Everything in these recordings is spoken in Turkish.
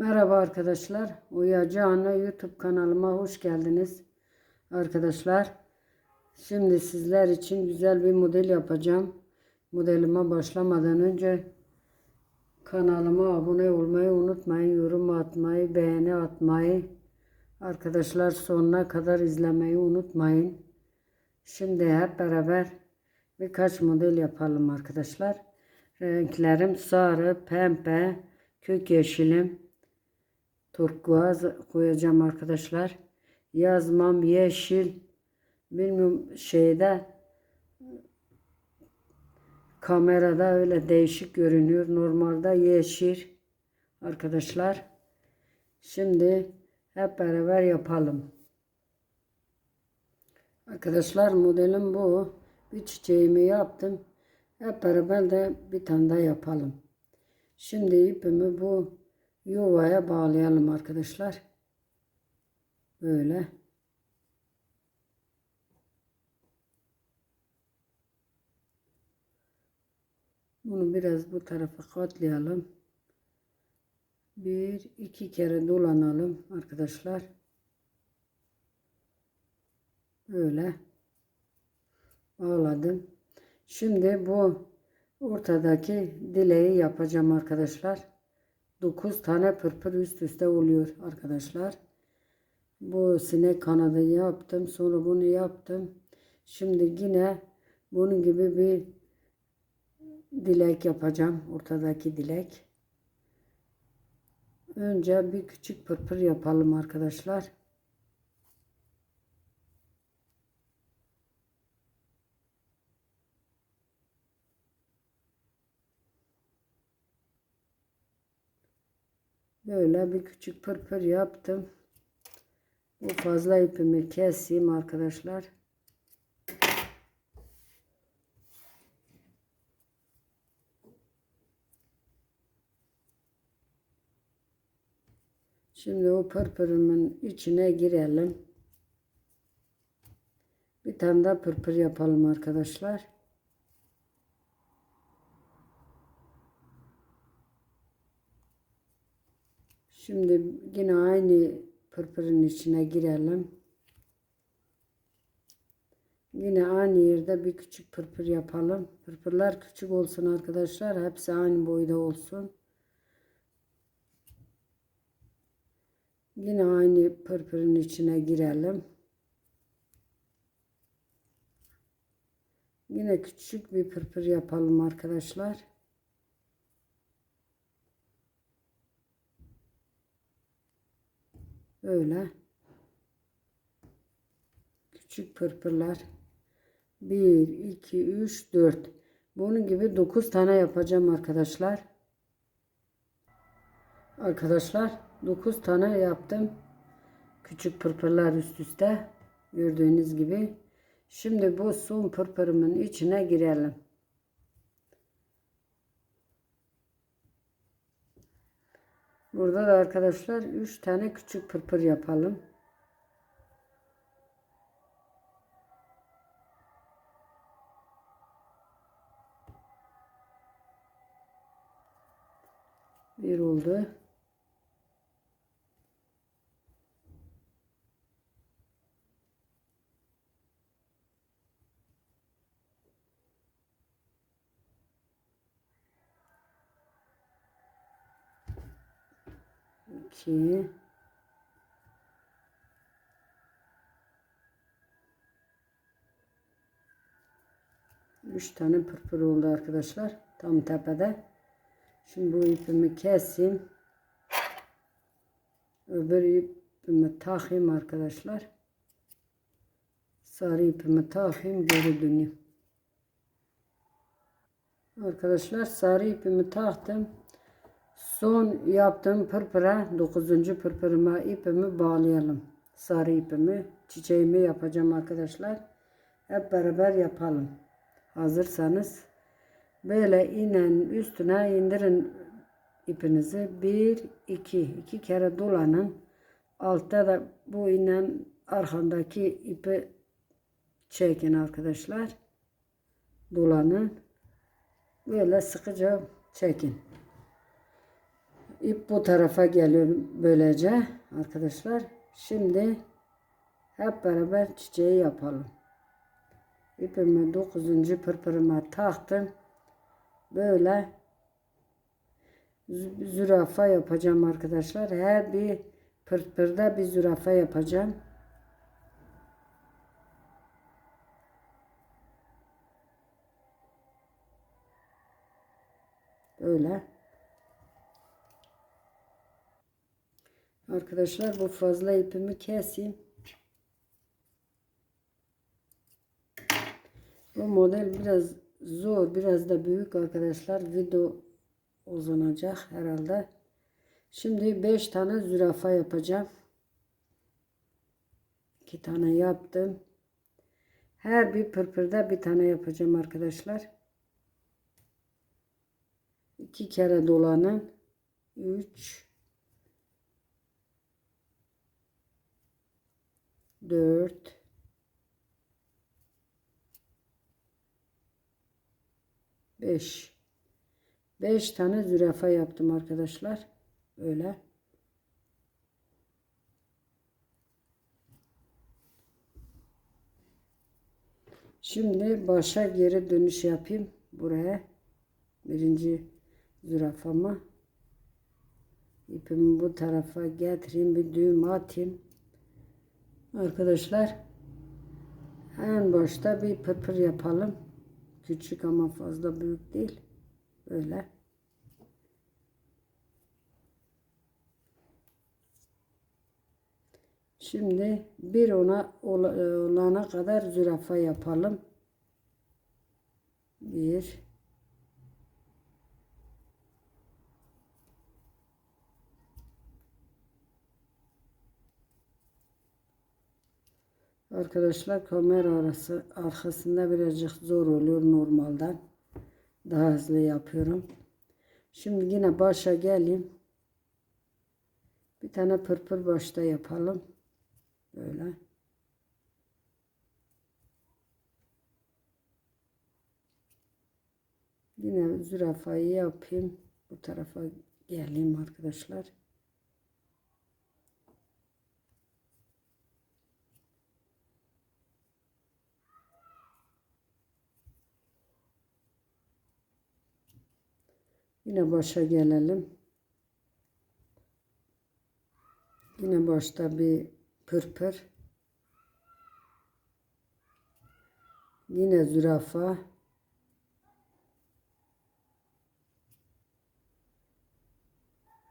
Merhaba arkadaşlar. Uyacı Ana YouTube kanalıma hoş geldiniz. Arkadaşlar, şimdi sizler için güzel bir model yapacağım. Modelime başlamadan önce kanalıma abone olmayı unutmayın. Yorum atmayı, beğeni atmayı. Arkadaşlar sonuna kadar izlemeyi unutmayın. Şimdi hep beraber birkaç model yapalım arkadaşlar. Renklerim sarı, pembe, kök yeşilim, turkuaz koyacağım arkadaşlar. Yazmam yeşil. Bilmiyorum şeyde kamerada öyle değişik görünüyor. Normalde yeşil arkadaşlar. Şimdi hep beraber yapalım. Arkadaşlar modelim bu. Bir çiçeğimi yaptım. Hep beraber de bir tane daha yapalım. Şimdi ipimi bu yuvaya bağlayalım arkadaşlar. Böyle. Bunu biraz bu tarafa katlayalım. Bir, iki kere dolanalım arkadaşlar. Böyle. Bağladım. Şimdi bu ortadaki dileği yapacağım arkadaşlar. 9 tane pırpır üst üste oluyor arkadaşlar. Bu sinek kanadı yaptım. Sonra bunu yaptım. Şimdi yine bunun gibi bir dilek yapacağım. Ortadaki dilek. Önce bir küçük pırpır yapalım arkadaşlar. Böyle bir küçük pırpır yaptım. Bu fazla ipimi keseyim arkadaşlar. Şimdi o pırpırımın içine girelim. Bir tane daha pırpır yapalım arkadaşlar. Şimdi yine aynı pırpırın içine girelim. Yine aynı yerde bir küçük pırpır yapalım. Pırpırlar küçük olsun arkadaşlar. Hepsi aynı boyda olsun. Yine aynı pırpırın içine girelim. Yine küçük bir pırpır yapalım arkadaşlar. Böyle. Küçük pırpırlar. 1, 2, 3, 4. Bunun gibi 9 tane yapacağım arkadaşlar. Arkadaşlar 9 tane yaptım. Küçük pırpırlar üst üste. Gördüğünüz gibi. Şimdi bu son pırpırımın içine girelim. Burada da arkadaşlar 3 tane küçük pırpır yapalım. Bir oldu. İki üç tane pırpır oldu arkadaşlar tam tepede. Şimdi bu ipimi keseyim. Öbür ipimi takayım arkadaşlar. Sarı ipimi takayım geri döneyim. Arkadaşlar sarı ipimi taktım Son yaptığım pırpıra 9. pırpırıma ipimi bağlayalım. Sarı ipimi çiçeğimi yapacağım arkadaşlar. Hep beraber yapalım. Hazırsanız böyle inen üstüne indirin ipinizi. Bir, iki, iki kere dolanın. Altta da bu inen arkandaki ipi çekin arkadaşlar. Dolanın. Böyle sıkıca çekin. İp bu tarafa geliyor böylece arkadaşlar. Şimdi hep beraber çiçeği yapalım. İpimi 9. pırpırıma taktım. Böyle zü- zürafa yapacağım arkadaşlar. Her bir pırpırda bir zürafa yapacağım. Böyle. Arkadaşlar bu fazla ipimi keseyim. Bu model biraz zor, biraz da büyük arkadaşlar. Video uzanacak herhalde. Şimdi 5 tane zürafa yapacağım. 2 tane yaptım. Her bir pırpırda bir tane yapacağım arkadaşlar. 2 kere dolanın. 3 4 5 5 tane zürafa yaptım arkadaşlar. Öyle. Şimdi başa geri dönüş yapayım. Buraya birinci zürafamı ipimi bu tarafa getireyim. Bir düğüm atayım. Arkadaşlar en başta bir pırpır yapalım. Küçük ama fazla büyük değil. Böyle. Şimdi bir ona ola- olana kadar zürafa yapalım. Bir. Arkadaşlar kamera arası arkasında birazcık zor oluyor normalden. Daha hızlı yapıyorum. Şimdi yine başa geleyim. Bir tane pırpır başta yapalım. Böyle. Yine zürafayı yapayım. Bu tarafa geleyim arkadaşlar. Yine başa gelelim. Yine başta bir pırpır. Yine zürafa.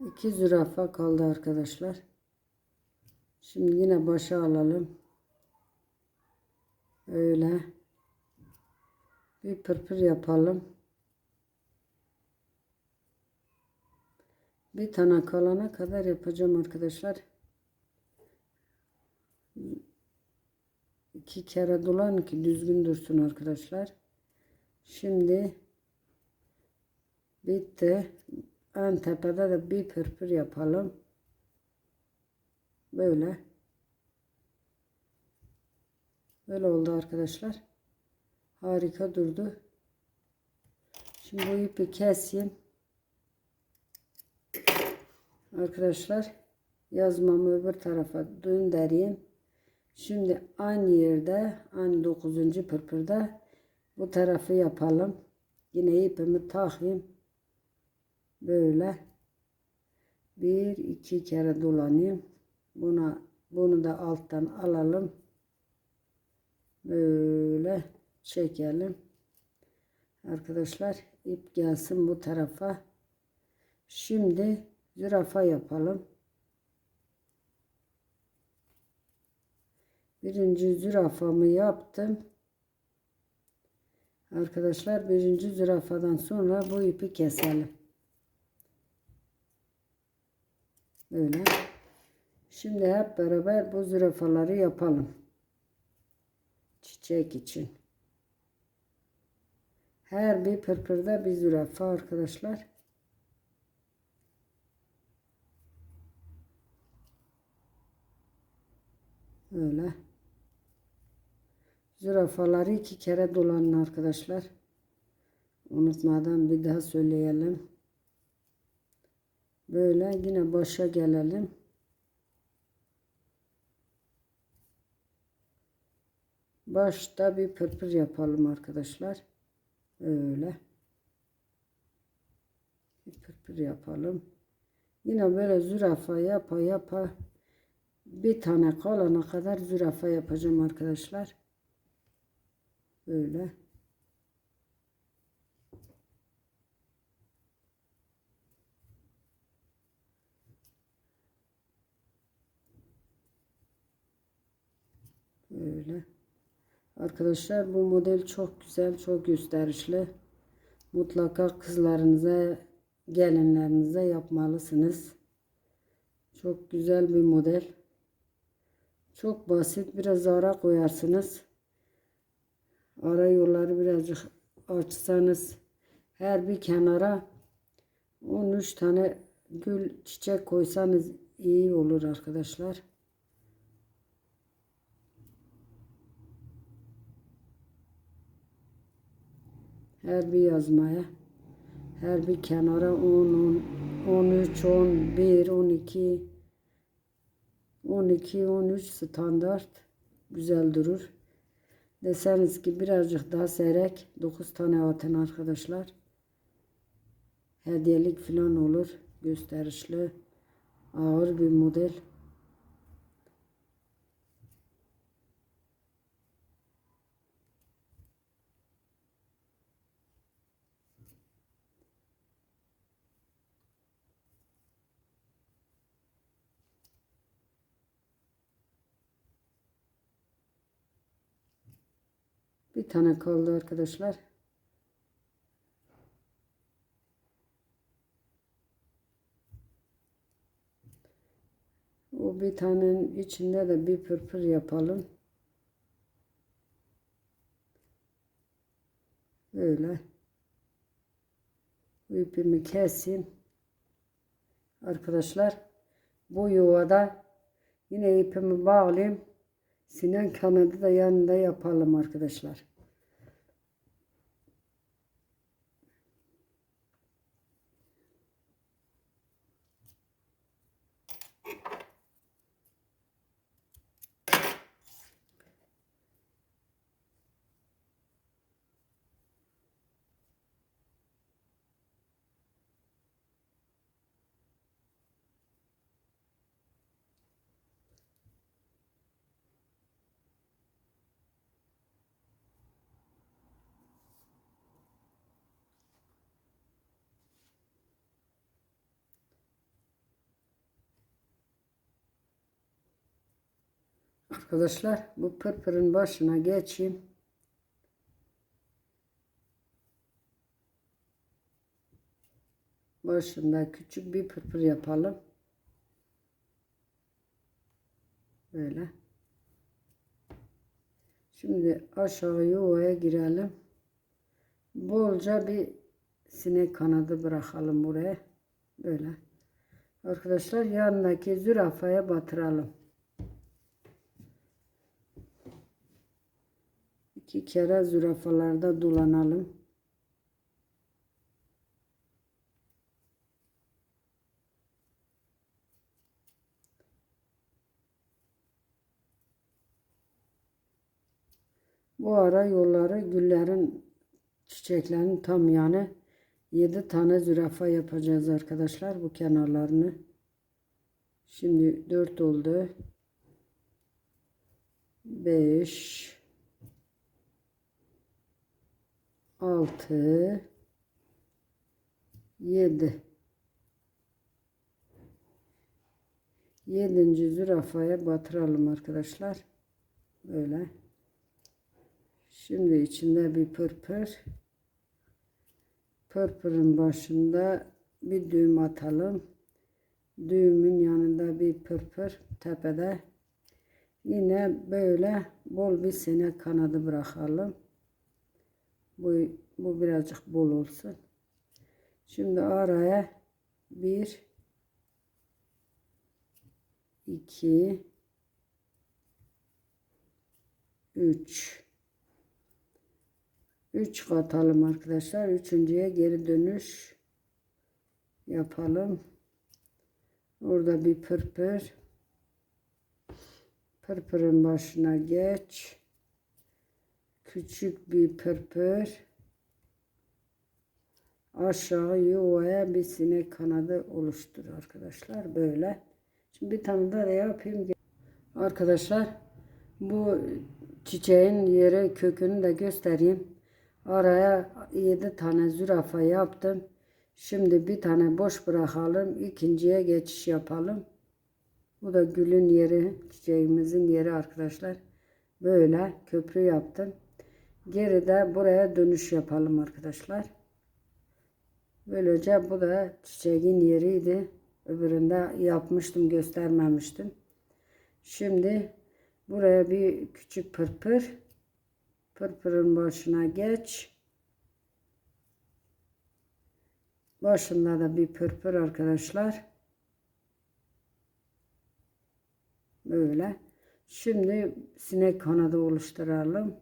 İki zürafa kaldı arkadaşlar. Şimdi yine başa alalım. Öyle. Bir pırpır yapalım. Bir tane kalana kadar yapacağım arkadaşlar. İki kere dolan ki düzgün dursun arkadaşlar. Şimdi bitti. En tepede de bir pırpır yapalım. Böyle. Böyle oldu arkadaşlar. Harika durdu. Şimdi bu ipi keseyim. Arkadaşlar yazmamı öbür tarafa döndüreyim. Şimdi aynı yerde aynı 9. pırpırda bu tarafı yapalım. Yine ipimi takayım. Böyle bir iki kere dolanayım. Buna bunu da alttan alalım. Böyle çekelim. Arkadaşlar ip gelsin bu tarafa. Şimdi zürafa yapalım. Birinci zürafamı yaptım. Arkadaşlar birinci zürafadan sonra bu ipi keselim. Böyle. Şimdi hep beraber bu zürafaları yapalım. Çiçek için. Her bir pırpırda bir zürafa arkadaşlar. Öyle. Zürafaları iki kere dolanın arkadaşlar. Unutmadan bir daha söyleyelim. Böyle yine başa gelelim. Başta bir pırpır yapalım arkadaşlar. Öyle. Bir pırpır yapalım. Yine böyle zürafa yapa yapa bir tane kalana kadar zürafa yapacağım arkadaşlar. Böyle. Böyle. Arkadaşlar bu model çok güzel, çok gösterişli. Mutlaka kızlarınıza, gelinlerinize yapmalısınız. Çok güzel bir model. Çok basit. Biraz ara koyarsınız. Ara yolları birazcık açsanız her bir kenara 13 tane gül çiçek koysanız iyi olur arkadaşlar. Her bir yazmaya her bir kenara 10, 13, 11, 12 12, 13 standart güzel durur. Deseniz ki birazcık daha seyrek 9 tane atın arkadaşlar. Hediyelik falan olur. Gösterişli ağır bir model. Bir tane kaldı arkadaşlar. O bir tanenin içinde de bir pırpır yapalım. Böyle. İpimi kesin. Arkadaşlar bu yuvada yine ipimi bağlayayım. Sinan kanadı da yanında yapalım arkadaşlar. Arkadaşlar bu pırpırın başına geçeyim. Başında küçük bir pırpır yapalım. Böyle. Şimdi aşağı yuvaya girelim. Bolca bir sinek kanadı bırakalım buraya. Böyle. Arkadaşlar yanındaki zürafaya batıralım. İki kere zürafalarda dolanalım. Bu ara yolları güllerin çiçeklerin tam yani 7 tane zürafa yapacağız arkadaşlar bu kenarlarını. Şimdi 4 oldu. 5 6 7 Yedinci zürafaya batıralım arkadaşlar. Böyle. Şimdi içinde bir pırpır. Pırpırın başında bir düğüm atalım. Düğümün yanında bir pırpır tepede. Yine böyle bol bir sinek kanadı bırakalım. Bu, bu birazcık bol olsun. Şimdi araya bir iki üç 3 katalım arkadaşlar. Üçüncüye geri dönüş yapalım. Orada bir pırpır. Pırpırın başına geç. Küçük bir pırpır. Aşağı yuvaya bir sinek kanadı oluştur arkadaşlar. Böyle. Şimdi bir tane daha da yapayım. Arkadaşlar bu çiçeğin yeri kökünü de göstereyim. Araya 7 tane zürafa yaptım. Şimdi bir tane boş bırakalım. ikinciye geçiş yapalım. Bu da gülün yeri, çiçeğimizin yeri arkadaşlar. Böyle köprü yaptım. Geride buraya dönüş yapalım arkadaşlar. Böylece bu da çiçeğin yeriydi. Öbüründe yapmıştım göstermemiştim. Şimdi buraya bir küçük pırpır. Pırpırın başına geç. Başında da bir pırpır arkadaşlar. Böyle. Şimdi sinek kanadı oluşturalım.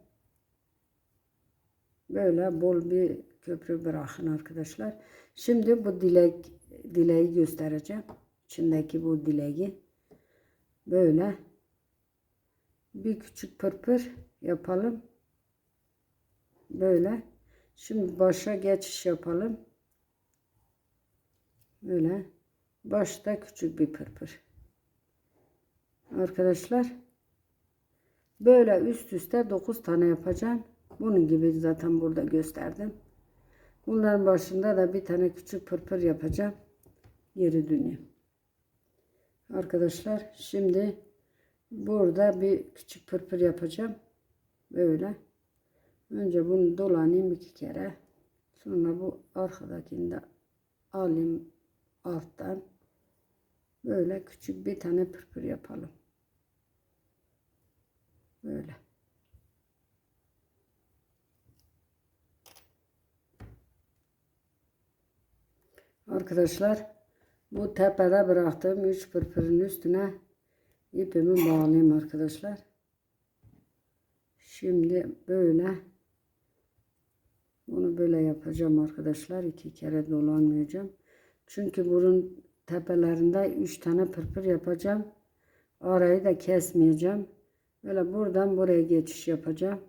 Böyle bol bir köprü bırakın arkadaşlar. Şimdi bu dilek dileği göstereceğim. İçindeki bu dileği. Böyle bir küçük pırpır yapalım. Böyle. Şimdi başa geçiş yapalım. Böyle. Başta küçük bir pırpır. Arkadaşlar böyle üst üste 9 tane yapacağım. Bunun gibi zaten burada gösterdim. Bunların başında da bir tane küçük pırpır yapacağım. Geri döneyim. Arkadaşlar şimdi burada bir küçük pırpır yapacağım. Böyle. Önce bunu dolanayım iki kere. Sonra bu arkadakini de alayım alttan. Böyle küçük bir tane pırpır yapalım. Böyle. Arkadaşlar bu tepede bıraktığım 3 pırpırın üstüne ipimi bağlayayım arkadaşlar. Şimdi böyle bunu böyle yapacağım arkadaşlar. iki kere dolanmayacağım. Çünkü burun tepelerinde 3 tane pırpır yapacağım. Arayı da kesmeyeceğim. Böyle buradan buraya geçiş yapacağım.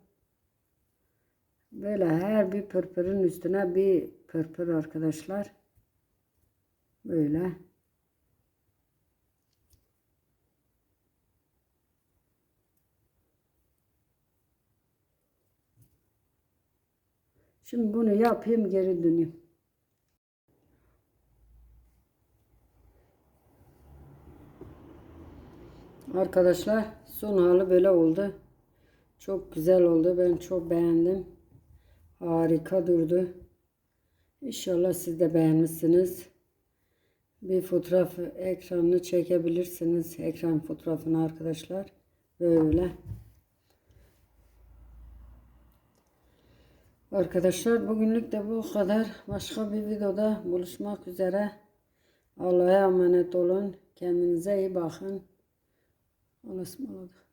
Böyle her bir pırpırın üstüne bir pırpır arkadaşlar. Böyle. Şimdi bunu yapayım geri döneyim. Arkadaşlar son hali böyle oldu. Çok güzel oldu. Ben çok beğendim. Harika durdu. İnşallah siz de beğenmişsiniz. Bir fotoğraf ekranını çekebilirsiniz. Ekran fotoğrafını arkadaşlar. Böyle. Arkadaşlar bugünlük de bu kadar. Başka bir videoda buluşmak üzere. Allah'a emanet olun. Kendinize iyi bakın. Allah'a ısmarladık.